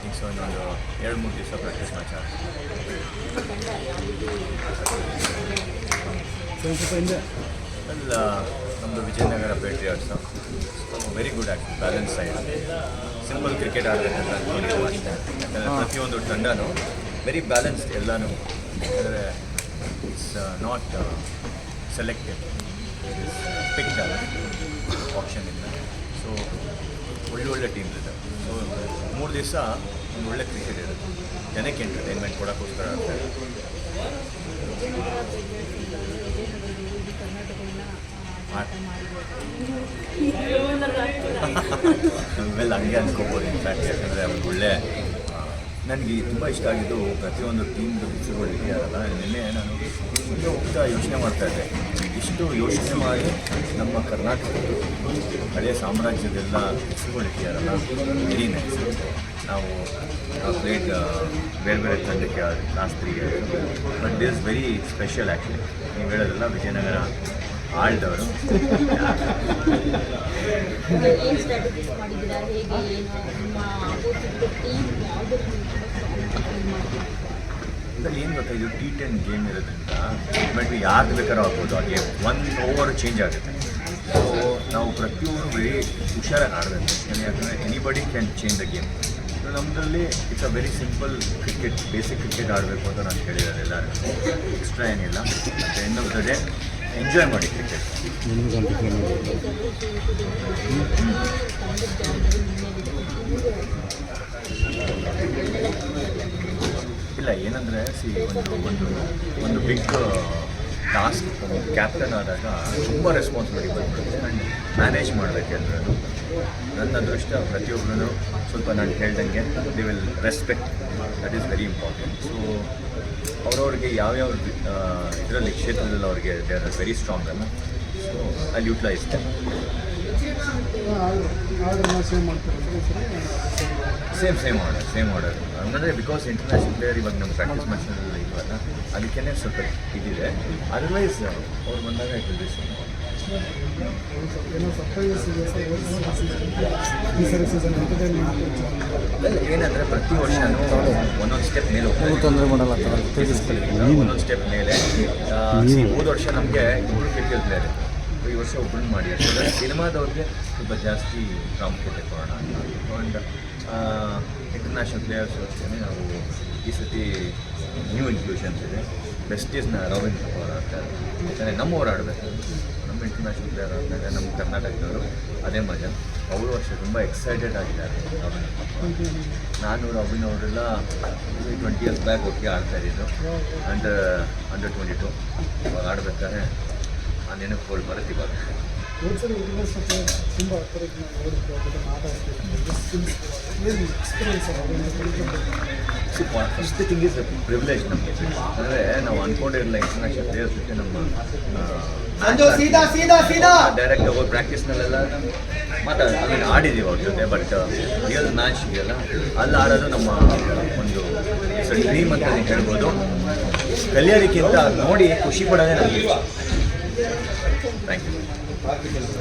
Think so ಇನ್ನೊಂದು ಎರಡು ಮೂರು ದಿವಸ ಪ್ರಾಕ್ಟೀಸ್ ಮ್ಯಾಚ್ ಆಡ್ತೀವಿ ಅಲ್ಲ ನಮ್ಮದು Vijayanagara Patriots very good act balance side simple cricket ಆಡಬೇಕಂತ ಅಷ್ಟೇ ಯಾಕಂದರೆ ಪ್ರತಿಯೊಂದು ತಂಡನೂ ವೆರಿ ಬ್ಯಾಲೆನ್ಸ್ಡ್ ಎಲ್ಲನೂ. ಯಾಕಂದರೆ ಇಟ್ಸ್ ನಾಟ್ ಸೆಲೆಕ್ಟೆಡ್ ಪಿಕ್ಡ್ ಆಪ್ಷನಿಂದ ಸೊ ಒಳ್ಳೊಳ್ಳೆ ಟೀಮ್ ಇದೆ ಸೊ ಮೂರು ದಿವಸ ಒಂದು ಒಳ್ಳೆ ಕ್ರಿಕೆಟ್ ಇರುತ್ತೆ. ಜನಕ್ಕೆ ಎಂಟರ್ಟೈನ್ಮೆಂಟ್ ಕೊಡೋಕ್ಕೋಸ್ಕರ ಆಡ್ತಾರೆ ನಾವೆಲ್ಲ ಹಂಗೆ ಅನ್ಕೋಬೋದು ಇನ್ಫ್ಯಾಕ್ಟ್ ಯಾಕಂದರೆ ಅವ್ರಿಗೆ ಒಳ್ಳೆ ನನಗೆ ತುಂಬ ಇಷ್ಟ ಆಗಿದ್ದು ಪ್ರತಿಯೊಂದು ಟೀಮ್ದು ಹೆಸರುಗಳು ಇದೆಯಲ್ಲ ನಿನ್ನೆ ನಾನು ಹೋಗ್ತಾ ಯೋಚನೆ ಮಾಡ್ತಾ ಇದ್ದೆ. ಇಷ್ಟು ಯೋಚನೆ ಮಾಡಿ ನಮ್ಮ ಕರ್ನಾಟಕದ ಹಳೆಯ ಸಾಮ್ರಾಜ್ಯದೆಲ್ಲ ಇದೆಯಲ್ಲ ವೆರಿ ನೈಸ್ ನಾವು ಪ್ಲೇಟ್ ಬೇರೆ ಬೇರೆ ತಂಡಕ್ಕೆ last three but this very special actually ನೀವು ಹೇಳೋದಲ್ಲ ವಿಜಯನಗರ ಆಳ್ದವರು. ಇದರಲ್ಲಿ ಏನು ಗೊತ್ತಾ? ಇದು ಟಿ ಟೆನ್ ಗೇಮ್ ಇರೋದ್ರಿಂದ ಬಟ್ ಯಾರು ಬೇಕಾದ್ರೂ ಆಗ್ಬೋದು. ಆ ಗೇಮ್ ಒನ್ ಓವರ್ ಚೇಂಜ್ ಆಗುತ್ತೆ. ಸೊ ನಾವು ಪ್ರತಿಯೊಬ್ಬರು ವೆರಿ ಹುಷಾರಾಗಿ ಆಡಬೇಕು. ಯಾಕಂದರೆ anybody can change the game so ನಮ್ಮದರಲ್ಲಿ it's a very simple cricket basic cricket ಆಡಬೇಕು ಅಂತ ನಾನು ಹೇಳಿದ್ದಾರೆ ಎಲ್ಲರೂ. ಎಕ್ಸ್ಟ್ರಾ ಏನಿಲ್ಲ. End of the day enjoy ಮಾಡಿ ಕ್ರಿಕೆಟ್ ನಿಮ್ಗೆ ಅಂತ ಮಾಡಿ ಇಲ್ಲ ಏನಂದರೆ ಸಿ, ಒಂದು ಒಂದು ಒಂದು ಬಿಗ್ ಟಾಸ್ಕ್ ಕ್ಯಾಪ್ಟನ್ ಆದಾಗ ತುಂಬ ರೆಸ್ಪಾನ್ಸಿಬಿಲಿಟಿ ಬಂದ್ಬಿಡುತ್ತೆ. ಆ್ಯಂಡ್ ಮ್ಯಾನೇಜ್ ಮಾಡಬೇಕು ಎಲ್ಲರೂ ನನ್ನ ಅದೃಷ್ಟ ಪ್ರತಿಯೊಬ್ಬರೂ ಸ್ವಲ್ಪ ನಾನು ಹೇಳ್ದಂಗೆ the will respect that is very important so ಅವ್ರವ್ರಿಗೆ ಯಾವ್ಯಾವ ಇದರಲ್ಲಿ, ಕ್ಷೇತ್ರದಲ್ಲಿ ಅವ್ರಿಗೆ ದೇ ಆರ್ ವೆರಿ ಸ್ಟ್ರಾಂಗ್ ಅಲ್ಲ. ಸೊ ಅಲ್ಲಿ utilize same same order same order ಅಂದರೆ ಬಿಕಾಸ್ ಇಂಟರ್ನ್ಯಾಷನಲ್ ಪ್ಲೇಯರ್ ಇವಾಗ ನಮ್ಮ ಪ್ರಾಕ್ಟೀಸ್ ಮ್ಯಾಚ್ನಲ್ಲಿ ಇವಾಗ ಅದಕ್ಕೇ ಸ್ವಲ್ಪ ಇದಿದೆ. ಅದರ್ವೈಸ್ ಅವ್ರು ಬಂದಾಗ ಇಟ್ ವಿಲ್ ಎಂಟರ್ಟೈನ್ಮೆಂಟ್ ಅಲ್ಲ ಏನಂದರೆ ಪ್ರತಿ ವರ್ಷನೂ ಒಂದೊಂದು ಸ್ಟೆಪ್ ಮೇಲೆ ಹೋಗ್ತಾರೆ ತೊಂದರೆ ಮಾಡಲ್ಲ ಒಂದೊಂದು ಸ್ಟೆಪ್ ಮೇಲೆ. ಹೋದ ವರ್ಷ ನಮಗೆ ಮೂರು ಕ್ರಿಕೆಟ್ ಪ್ಲೇಯರ್ ಈ ವರ್ಷ ಓಪನ್ ಮಾಡಿ. ಸಿನಿಮಾದವ್ರಿಗೆ ಸ್ವಲ್ಪ ಜಾಸ್ತಿ ಪ್ರಾಮುಖ್ಯತೆ ಕೊಡೋಣ ಅಂತ. ಆ್ಯಂಡ್ ಇಂಟರ್ನ್ಯಾಷನಲ್ ಪ್ಲೇಯರ್ಸ್ ಅಷ್ಟೇ ನಾವು ಈ ಸತಿ ನ್ಯೂ ಇನ್ಕ್ಲೂಷನ್ಸ್ ಇದೆ. ಬೆಸ್ಟೀಸ್ನ ರವೀನ್ ಅವರು ಆಡ್ತಾರೆ ಯಾಕಂದರೆ ನಮ್ಮವ್ರು ಆಡಬೇಕು ನಮ್ಮ ಇಂಟರ್ನ್ಯಾಷನಲ್ ಪ್ಲೇಯರ್ ಆದಾಗ ನಮ್ಮ ಕರ್ನಾಟಕದವರು ಅದೇ ಮಜಾ. ಅವರು ಅಷ್ಟೇ ತುಂಬ ಎಕ್ಸೈಟೆಡ್ ಆಗಿದ್ದಾರೆ ರವೀನ್ ನಾನು, ರವೀನ್ ಅವರೆಲ್ಲ ಟ್ವೆಂಟಿ ಇಯರ್ಸ್ ಬ್ಯಾಕ್ ಒಟ್ಟಿಗೆ ಆಡ್ತಾ ಇದ್ದಿದ್ದು. ಅಂಡರ್ ಅಂಡರ್ ಟ್ವೆಂಟಿ ಟು ಆಡ್ಬೇಕಾದ್ರೆ ಆ ನೆನಪುಗಳು ಬರುತ್ತೆ ಇವಾಗ. ಹೋದ್ಸರಿ ಇಂಟರ್ನ್ಯಾಷನಲ್ ತುಂಬ ಹತ್ತಿರಕ್ಕೆ ನೋಡಿದ್ದು ಜೊತೆ ಮಾತಾಡ್ತಿದ್ದೆ experience first thing is privilege ನಮಗೆ. ಅಂದರೆ ನಾವು ಅನ್ಕೊಂಡಿರಲಿಲ್ಲ ಇಂಟರ್ನ್ಯಾಷನಲ್ ಪ್ಲೇಯರ್ಸ್ ಜೊತೆ ನಮ್ಮ ಡೈರೆಕ್ಟ್ ಹೋಗಿ ಪ್ರಾಕ್ಟೀಸ್ನಲ್ಲೆಲ್ಲ ಮಾತಾಡ ಐ ಮೀನ್ ಆಡಿದ್ದೀವಿ ಅವ್ರ ಜೊತೆ ಬಟ್ ರಿಯಲ್ ಮ್ಯಾಚ್ ಇದೆಯಲ್ಲ ಅಲ್ಲಿ ಆಡೋದು ನಮ್ಮ ಒಂದು ಡ್ರೀಮ್ ಅಂತ ಹೇಳ್ಬೋದು. ಕಲಿಯೋದಕ್ಕಿಂತ ನೋಡಿ ಖುಷಿ ಪಡೋದೇ ನನಗೆ ಥ್ಯಾಂಕ್ ಯು